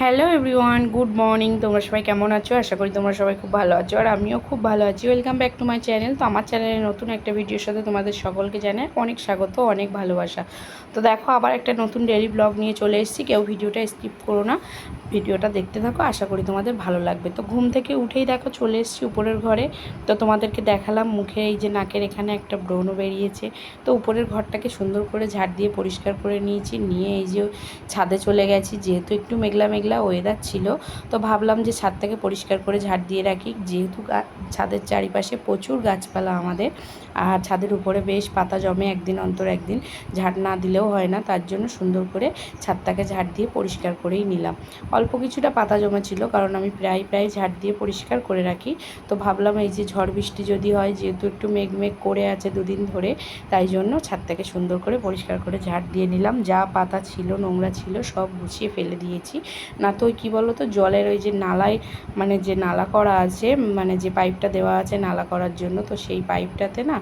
Hello everyone, good morning. তোমরা সবাই কেমন আছো? আশা করি তোমরা সবাই খুব ভালো আছো, আর আমিও খুব ভালো আছি। Welcome back to my channel তো আমার চ্যানেলে নতুন একটা ভিডিওর সাথে তোমাদের সকলকে জানাই অনেক স্বাগত, অনেক ভালোবাসা। তো দেখো, আবার একটা নতুন ডেলি ব্লগ নিয়ে চলে এসেছি। কেউ ভিডিওটা স্কিপ করো না। ভিডিওটা দেখতে থাকো, আশা করি তোমাদের ভালো লাগবে। তো ঘুম থেকে উঠেই দেখো, চলে এসেছি উপরের ঘরে। তো তোমাদেরকে দেখালাম, মুখে এই যে নাকের এখানে একটা ব্রণ বেরিয়েছে। তো উপরের ঘরটাকে সুন্দর করে ঝাড় দিয়ে পরিষ্কার করে নিয়েছি। নিয়ে এই যে ছাদে চলে গেছি। যেহেতু একটু মেঘলা মেঘলা ওয়েদার ছিল। তো ভাবলাম যে ছাদটাকে পরিষ্কার করে ঝাড় দিয়ে রাখি। যেহেতু ছাদের চারিপাশে প্রচুর গাছপালা আমাদের। আর ছাদের উপরে বেশ পাতা জমে একদিন অন্তর একদিন ঝাড় না দিলেও হয় না, তার জন্য সুন্দর করে ছাদটাকে ঝাড় দিয়ে পরিষ্কার করেই নিলাম। অল্প কিছুটা পাতা জমেছিল, কারণ আমি প্রায় প্রায় ঝাড় দিয়ে পরিষ্কার করে রাখি। তো ভাবলাম এই যে ঝড় বৃষ্টি যদি হয়, যেহেতু একটু মেঘ মেঘ করে আছে দুদিন ধরে, তাই জন্য ছাদটাকে সুন্দর করে পরিষ্কার করে ঝাড় দিয়ে নিলাম। যা পাতা ছিল, নোংরা ছিল, সব গুছিয়ে ফেলে দিয়েছি। না তো কী বলো তো জলের ওই যে নালায় মানে যে নালা করা আছে মানে যে পাইপটা দেওয়া আছে নালা করার জন্য, তো সেই পাইপটাতে না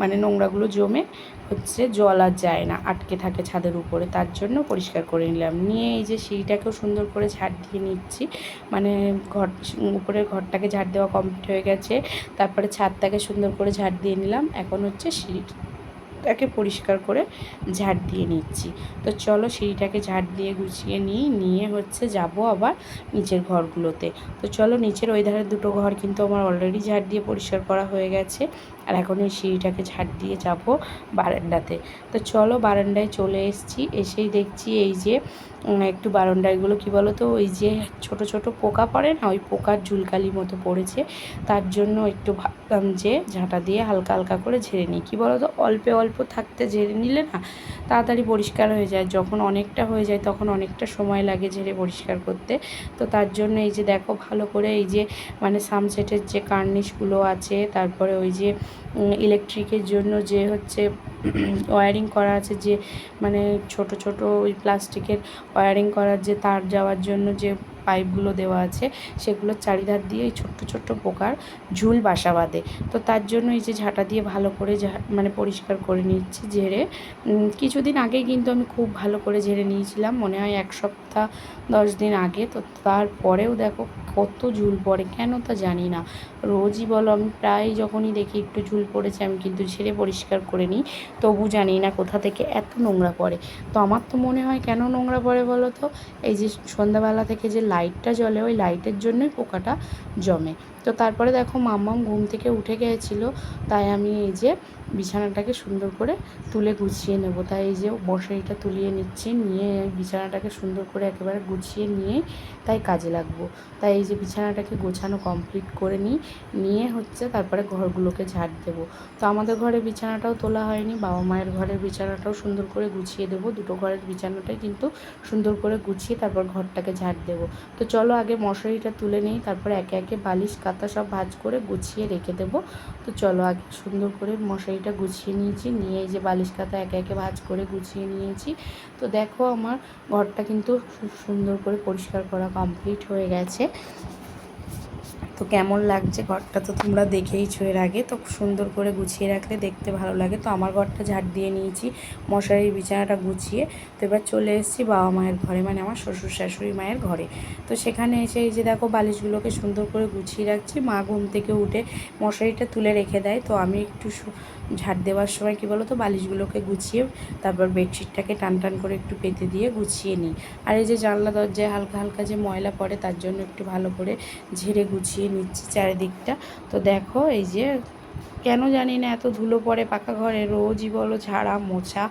মানে নোংরাগুলো জমে হচ্ছে জল আর যায় না, আটকে থাকে ছাদের উপরে। তার জন্য পরিষ্কার করে নিলাম। নিয়ে এই যে সিঁড়িটাকেও সুন্দর করে ঝাড় দিয়ে নিচ্ছি। মানে ঘর, উপরের ঘরটাকে ঝাড় দেওয়া কমপ্লিট হয়ে গেছে। তারপরে ছাদটাকে সুন্দর করে ঝাড় দিয়ে নিলাম। এখন হচ্ছে সিঁড়িটাকে পরিষ্কার করে ঝাড় দিয়ে নিচ্ছি। তো চলো সিঁড়িটাকে ঝাড় দিয়ে গুছিয়ে নিই। নিয়ে হচ্ছে যাব আবার নিচের ঘরগুলোতে। তো চলো নিচের ওই ধারে দুটো ঘর কিন্তু আমার অলরেডি ঝাড় দিয়ে পরিষ্কার করা হয়ে গেছে। আর এখন এই সিঁড়িটাকে ছাড় দিয়ে যাব বারান্দাতে। তো চলো বারান্দায় চলে এসেছি, এসেই দেখছি এই যে একটু বারান্দাগুলো কি বলো তো ওই যে ছোট ছোট পোকা পড়ে না, ওই পোকার ঝুলকালি মতো পড়েছে। তার জন্য একটু ভাবলাম যে ঝাঁটা দিয়ে হালকা হালকা করে ঝেড়ে নিই। কী বলো তো অল্পে অল্প থাকতে ঝেড়ে নিলে না তাড়াতাড়ি পরিষ্কার হয়ে যায়। যখন অনেকটা হয়ে যায়, তখন অনেকটা সময় লাগে ঝেড়ে পরিষ্কার করতে। তো তার জন্য এই যে দেখো, ভালো করে এই যে মানে সামসেটের যে কার্নিশগুলো আছে, তারপরে ওই যে ইলেকট্রিকের জন্য যে হচ্ছে ওয়ারিং করা আছে, যে মানে ছোট ছোট ওই প্লাস্টিকের ওয়ারিং করার যে তার যাওয়ার জন্য যে পাইপগুলো দেওয়া আছে সেগুলোর চারিধার দিয়ে এই ছোট্ট ছোট্ট পোকার ঝুল বাসা বাঁধে। তো তার জন্য এই যে ঝাঁটা দিয়ে ভালো করে মানে পরিষ্কার করে নিচ্ছি, ঝেড়ে। কিছুদিন আগে কিন্তু আমি খুব ভালো করে ঝেড়ে নিয়েছিলাম, মনে হয় এক সপ্তাহ, দশ দিন আগে। তো তারপরেও দেখো কত ঝুল পড়ে, কেন তা জানি না। রোজই বলো, আমি প্রায় যখনই দেখি একটু ঝুল পড়েছে, আমি কিন্তু ঝেড়ে পরিষ্কার করে নিই। তবু জানি না কোথা থেকে এত নোংরা পড়ে। তো আমার তো মনে হয় কেন নোংরা পড়ে বলো তো? এই যে সন্ধ্যাবেলা থেকে যে লাইটটা জ্বলে ওই লাইটের জন্যই পোকাটা জমে। তো তারপরে দেখো মাম্মাম ঘুম থেকে উঠে গিয়েছিল, তাই আমি এই যে বিছানাটাকে সুন্দর করে তুলে গুছিয়ে নেব। তাই এই যে মশারিটা তুলিয়ে নিচ্ছি, নিয়ে বিছানাটাকে সুন্দর করে একেবারে গুছিয়ে নিয়ে তাই কাজে লাগবো। তাই এই যে বিছানাটাকে গোছানো কমপ্লিট করে নিই, নিয়ে হচ্ছে তারপরে ঘরগুলোকে ঝাড় দেবো। তো আমাদের ঘরে বিছানাটাও তোলা হয়নি, বাবা মায়ের ঘরের বিছানাটাও সুন্দর করে গুছিয়ে দেবো। দুটো ঘরের বিছানাটাই কিন্তু সুন্দর করে গুছিয়ে তারপর ঘরটাকে ঝাড় দেবো। তো চলো আগে মশারিটা তুলে নিই, তারপরে একে একে বালিশ কাঁথা সব ভাজ করে গুছিয়ে রেখে দেবো। তো চলো আগে সুন্দর করে মশারিটা গুছিয়ে নিয়েছি, নিয়ে এই যে বালিশ কাতা একে একে ভাজ করে গুছিয়ে নিয়েছি। তো দেখো আমার ঘরটা কিন্তু সুন্দর করে পরিষ্কার করা কমপ্লিট হয়ে গেছে। তো কেমন লাগছে ঘরটা তো তোমরা দেখেইছো এর আগে। তো সুন্দর করে গুছিয়ে রাখলে দেখতে ভালো লাগে। তো আমার ঘরটা ঝাড় দিয়ে নিয়েছি, মশারির বিছানাটা গুছিয়ে। তো এবার চলে এসেছি বাবা মায়ের ঘরে মানে আমার শ্বশুর শাশুড়ি মায়ের ঘরে। তো সেখানে এসে এই যে দেখো বালিশগুলোকে সুন্দর করে গুছিয়ে রাখছি। মা ঘুম থেকে উঠে মশারিটা তুলে রেখে দেয়। তো আমি একটু ঝাড় দেওয়ার সময় কী বলো তো বালিশগুলোকে গুছিয়ে তারপর বেডশিটটাকে টান টান করে একটু পেতে দিয়ে গুছিয়ে নিই। আর এই যে জানলা দরজায় হালকা হালকা যে ময়লা পড়ে তার জন্য একটু ভালো করে ঝেড়ে গুছিয়ে নিচ্ছি চারিদিকটা। তো দেখো এই যে কেন জানি না এত ধুলো পড়ে পাকা ঘরে, রোজই বলো ঝাড়া মোছা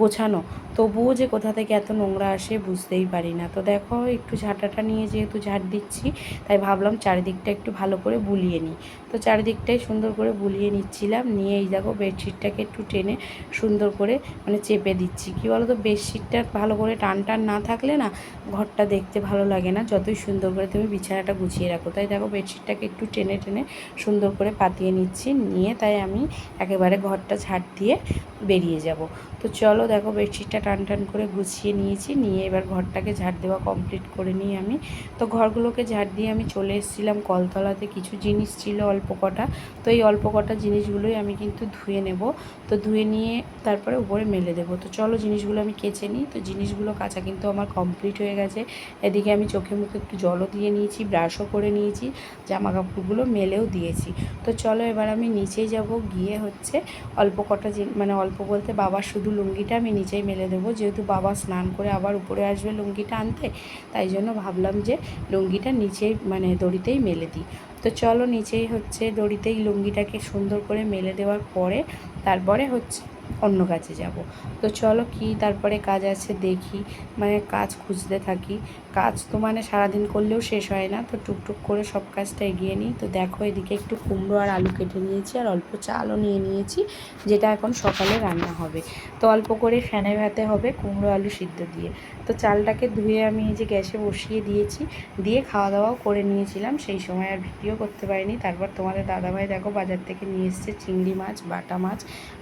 গোছানো। তবুও যে কোথা থেকে এত নোংরা আসে বুঝতেই পারি না। তো দেখো, একটু ঝাঁটাটা নিয়ে যেহেতু ঝাড় দিচ্ছি, তাই ভাবলাম চারিদিকটা একটু ভালো করে বুলিয়ে নিই। তো চারিদিকটাই সুন্দর করে বুলিয়ে নিচ্ছিলাম, নিয়ে এই দেখো বেডশিটটাকে একটু টেনে সুন্দর করে মানে চেপে দিচ্ছি। কী বলো তো বেডশিটটা ভালো করে টান টান না থাকলে না ঘরটা দেখতে ভালো লাগে না, যতই সুন্দর করে তুমি বিছানাটা গুছিয়ে রাখো। তাই দেখো বেডশিটটাকে একটু টেনে টেনে সুন্দর করে পাতিয়ে নিচ্ছি, নিয়ে তাই আমি একেবারে ঘরটা ঝাড় দিয়ে বেরিয়ে যাব। তো চলো দেখো বেডশিটটা টান টান করে গুছিয়ে নিয়েছি। নিয়ে এবার ঘরটাকে ঝাড় দেওয়া কমপ্লিট করে নিই আমি। তো ঘরগুলোকে ঝাড় দিয়ে আমি চলে এসেছিলাম কলতলাতে। কিছু জিনিস ছিল অল্প কটা। তো এই অল্প কটা জিনিসগুলোই আমি কিন্তু ধুয়ে নেব। তো ধুয়ে নিয়ে তারপরে উপরে মেলে দেবো। তো চলো জিনিসগুলো আমি কেচে নিই। তো জিনিসগুলো কাচা কিন্তু আমার কমপ্লিট হয়ে গেছে। এদিকে আমি চোখে মুখে একটু জলও দিয়ে নিয়েছি ব্রাশও করে নিয়েছি জামা কাপড়গুলো মেলেও দিয়েছি। তো চলো এবার আমি নিচেই যাব। গিয়ে হচ্ছে অল্প কটা মানে অল্প বলতে বাবার শুধু লুঙ্গিটা আমি নিচেই মেলে দেবো। যেহেতু বাবা স্নান করে আবার উপরে আসবে লুঙ্গিটা আনতে, তাই জন্য ভাবলাম যে লুঙ্গিটা নিচেই মানে দড়িতেই মেলে দিই। তো চলো নিচেই হচ্ছে দড়িতেই লুঙ্গিটাকে সুন্দর করে মেলে দেওয়ার পরে তারপরে হচ্ছে অন্য কাজে যাব। তো চলো কি তারপরে কাজ আছে দেখি মানে কাজ খুঁজতে থাকি। কাজ তো মানে সারাদিন করলেও শেষ হয় না, তো টুকটুক করে সব কাজটা এগিয়ে নিই। তো দেখো এদিকে একটু কুমড়ো আর আলু কেটে নিয়েছি আর অল্প চালও নিয়ে নিয়েছি, যেটা এখন সকালে রান্না হবে। তো অল্প করে ফ্যানে ভাতে হবে কুমড়ো আলু সিদ্ধ দিয়ে। তো চালটাকে ধুয়ে আমি এই যে গ্যাসে বসিয়ে দিয়েছি, দিয়ে খাওয়া দাওয়াও করে নিয়েছিলাম, সেই সময় আর ভিডিও করতে পারিনি। তারপর তোমাদের দাদাভাই দেখো বাজার থেকে নিয়ে এসছে চিংড়ি মাছ, বাটা মাছ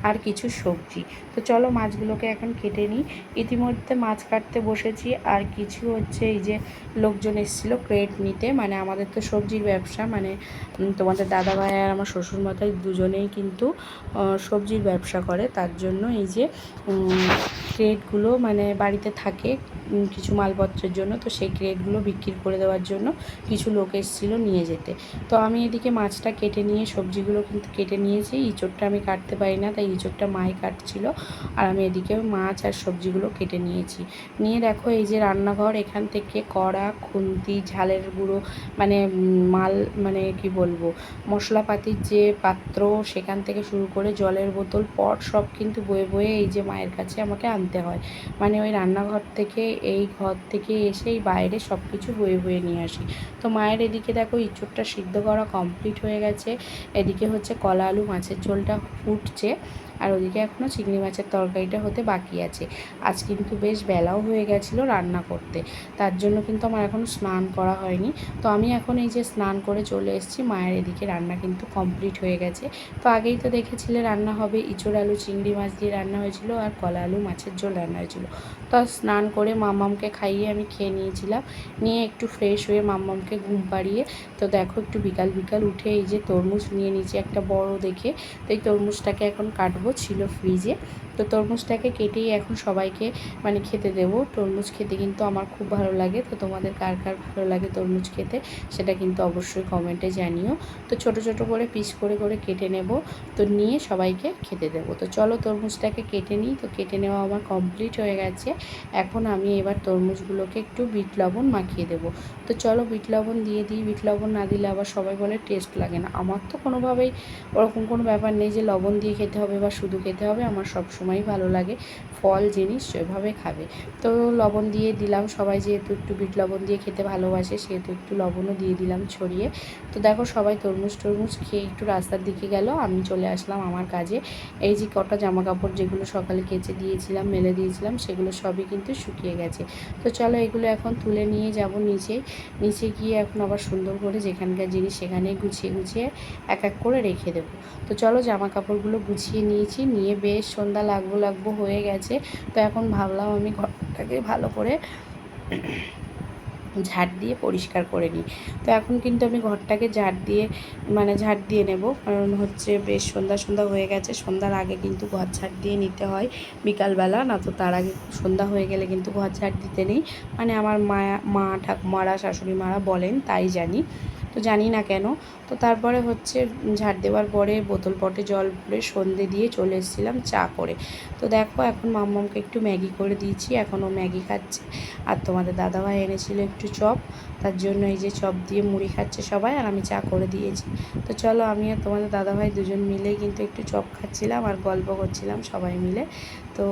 আর কিছু সবজি। তো চলো মাছগুলোকে এখন কেটে নিই। ইতিমধ্যে মাছ কাটতে বসেছি আর কিছু হচ্ছে এই যে লোকজন এসেছিল ক্রেট নিতে মানে আমাদের তো সবজির ব্যবসা মানে তোমাদের দাদা ভাই আর আমার শ্বশুর মাথায় দুজনেই কিন্তু সবজির ব্যবসা করে। তার জন্য এই যে ক্রেটগুলো মানে বাড়িতে থাকে কিছু মালপত্রের জন্য। তো সেই ক্রেটগুলো বিক্রি করে দেওয়ার জন্য কিছু লোক এসেছিল নিয়ে যেতে। তো আমি এদিকে মাছটা কেটে নিয়ে, সবজিগুলো কিন্তু কেটে নিয়েছি। ইঁচড়টা আমি কাটতে পারি না, তাই ইঁচড়টা মাই কাটছিল। আর আমি এদিকে মাছ আর সবজিগুলো কেটে নিয়েছি। নিয়ে দেখো এই যে রান্নাঘর, এখান থেকে কড়া, খুন্তি, ঝালের গুঁড়ো মানে মাল মানে কি বলব, মশলাপাতির যে পাত্র, সেখান থেকে শুরু করে জলের বোতল, পট সব কিন্তু বয়ে বয়ে এই যে মায়ের কাছে আমাকে আনতে হয়। মানে ওই রান্নাঘর থেকে, এই ঘর থেকে এসেই বাইরে সব কিছু বয়ে বয়ে নিয়ে আসি। তো মায়ের এদিকে দেখো ইঁচড়টা সিদ্ধ করা কমপ্লিট হয়ে গেছে। এদিকে হচ্ছে কলা আলু মাছের ঝোলটা ফুটছে। আর ওদিকে এখনও চিংড়ি মাছের তরকারিটা হতে বাকি আছে। আজ কিন্তু বেশ বেলাও হয়ে গেছিল রান্না করতে। তার জন্য কিন্তু আমার এখনও স্নান করা হয়নি। তো আমি এখন এই যে স্নান করে চলে এসেছি, মায়ের এদিকে রান্না কিন্তু কমপ্লিট হয়ে গেছে। তো আগেই তো দেখেছিলে রান্না হবে। ইঁচড় আলু, চিংড়ি মাছ দিয়ে রান্না হয়েছিল আর কলা আলু মাছের ঝোল রান্না হয়েছিল। তো স্নান করে মামামকে খাইয়ে আমি খেয়ে নিয়েছিলাম। নিয়ে একটু ফ্রেশ হয়ে মামামকে ঘুম পাড়িয়ে, তো দেখো একটু বিকাল বিকাল উঠে এই যে তরমুজ নিয়ে নিয়েছি একটা বড় দেখে। তো এই তরমুজটাকে এখন কাটবো, ছিল ফ্রিজে তো তরমুজটাকে কেটেই এখন সবাইকে মানে খেতে দেবো। তরমুজ খেতে কিন্তু আমার খুব ভালো লাগে। তো তোমাদের কার কার ভালো লাগে তরমুজ খেতে, সেটা কিন্তু অবশ্যই কমেন্টে জানিও। তো ছোট ছোট করে পিস করে করে কেটে নেব। তো নিয়ে সবাইকে খেতে দেবো। তো চলো তরমুজটাকে কেটে নিই। তো কেটে নেওয়া আমার কমপ্লিট হয়ে গেছে, এখন আমি এবার তরমুজগুলোকে একটু বিট লবণ মাখিয়ে দেব। তো চলো বিট লবণ দিয়ে দিই, বিট লবণ না দিলে আবার সবাই বলে টেস্ট লাগে না। আমার তো কোনোভাবেই ওরকম কোনো ব্যাপার নেই যে লবণ দিয়ে খেতে হবে বা শুধু খেতে হবে, আমার সব সময়ই ভালো লাগে। ফল, জিনিস সেভাবে খাবে। তো লবণ দিয়ে দিলাম। সবাই যেহেতু একটু বিট লবণ দিয়ে খেতে ভালোবাসে, সেহেতু একটু লবণও দিয়ে দিলাম ছড়িয়ে। তো দেখো সবাই তরমুজ টরমুজ খেয়ে একটু রাস্তার দিকে গেল। আমি চলে আসলাম আমার কাজে। এই যে কটা জামা কাপড় যেগুলো সকালে কেচে দিয়েছিলাম, মেলে দিয়েছিলাম, সেগুলো সবই কিন্তু শুকিয়ে গেছে। তো চলো এগুলো এখন তুলে নিয়ে যাব নিচে। নিচে গিয়ে এখন আবার সুন্দর করে যেখানকার জিনিস সেখানে গুছিয়ে গুছিয়ে এক এক করে রেখে দেবো। তো চলো জামা কাপড়গুলো গুছিয়ে নিয়েছি। নিয়ে বেশ সন্ধ্যা লাগবো লাগবো হয়ে গেছে। তো এখন ভাবলাম আমি ঘরটাকে ভালো করে ঝাড় দিয়ে পরিষ্কার করে নিই। তো এখন কিন্তু আমি ঘরটাকে ঝাড় দিয়ে মানে ঝাড় দিয়ে নেব। কারণ হচ্ছে বেশ সন্ধ্যা সন্ধ্যা হয়ে গেছে। সন্ধ্যার আগে কিন্তু ঘর ঝাড় দিয়ে নিতে হয় বিকালবেলা। না তো তার আগে সন্ধ্যা হয়ে গেলে কিন্তু ঘর ঝাড় দিতে নেই। মানে আমার মায়া, মা, ঠাকুমারা শাশুড়ি মারা বলেন, তাই জানি। জানি না কেন। তো তারপরে হচ্ছে ঝাড় দেওয়ার পরে বোতল পটে জল ভরে সন্ধে দিয়ে চলে এসেছিলাম চা করে। তো দেখো এখন মাম্মামকে একটু ম্যাগি করে দিয়েছি, এখন ও ম্যাগি খাচ্ছে। আর তোমাদের দাদাভাই এনেছিল একটু চপ, তার জন্য এই যে চপ দিয়ে মুড়ি খাচ্ছে সবাই, আর আমি চা করে দিয়েছি। তো চলো আমি আর তোমাদের দাদাভাই দুজন মিলেই কিন্তু একটু চপ খাচ্ছিলাম আর গল্প করছিলাম সবাই মিলে। তো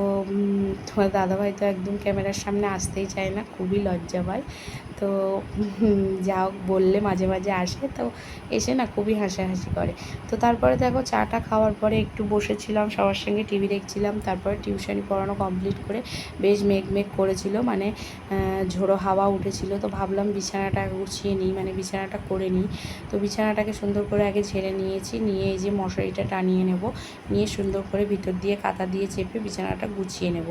তোমার দাদাভাই তো একদম ক্যামেরার সামনে আসতেই চায় না, খুবই লজ্জা পায়। তো যা হোক বললে মাঝে মাঝে আসে, তো এসে না খুবই হাসাহাসি করে। তো তারপরে দেখো চাটা খাওয়ার পরে একটু বসেছিলাম, সবার সঙ্গে টিভি দেখছিলাম, তারপরে টিউশনি পড়ানো কমপ্লিট করে বেশ মেঘ মেঘ করেছিল মানে ঝোড়ো হাওয়া উঠেছিল, তো ভাবলাম বিছানাটা গুছিয়ে নিই মানে বিছানাটা করে নিই। তো বিছানাটাকে সুন্দর করে আগে ঝেড়ে নিয়েছি, নিয়ে এই যে মশারিটা টানিয়ে নেব, নিয়ে সুন্দর করে ভিতর দিয়ে কাতা দিয়ে চেপে বিছানাটা গুছিয়ে নেব।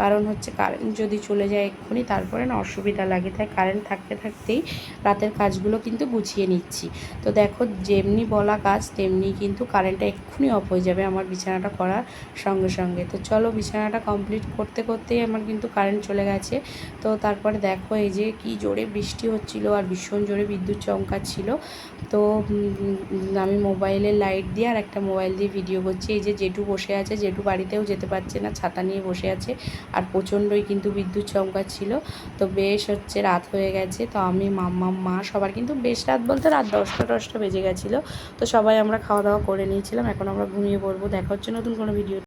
কারণ হচ্ছে কারেন্ট যদি চলে যায় এক্ষুনি, তারপরে না অসুবিধা লাগে, তাই কারেন্ট থাকতে থাকতেই রাতের কাজগুলো কিন্তু গুছিয়ে নিচ্ছি। তো দেখো, যেমনি বলা কাজ, তেমনি কিন্তু কারেন্টটা এক্ষুনি অফ হয়ে যাবে আমার বিছানাটা করার সঙ্গে সঙ্গে। তো চলো বিছানাটা কমপ্লিট করতে করতেই আমার কিন্তু কারেন্ট চলে গেছে। তো তারপরে দেখো, এই যে কি জোরে বৃষ্টি হচ্ছিল আর ভীষণ জোরে বিদ্যুৎ চমকাচ্ছিল। তো আমি মোবাইলের লাইট দিয়ে আর একটা মোবাইল দিয়ে ভিডিও করছি। এই যে জেঠু বসে আছে, জেঠু বাড়িতেও যেতে পারছে না, ছাতা নিয়ে বসে আছে। আর প্রচণ্ডই কিন্তু বিদ্যুৎ চমকাচ্ছিল। তো বেশ হচ্ছে, রাত হয়ে গেছে, তো আমি, মাম্মা, মা সবার কিন্তু বেশ রাত বলতে রাত দশটা দশটা বেজে গেছিল। তো সবাই আমরা খাওয়া দাওয়া করে নিয়েছিলাম, এখন আমরা ঘুমিয়ে পড়ব। দেখা হচ্ছে নতুন কোনো ভিডিও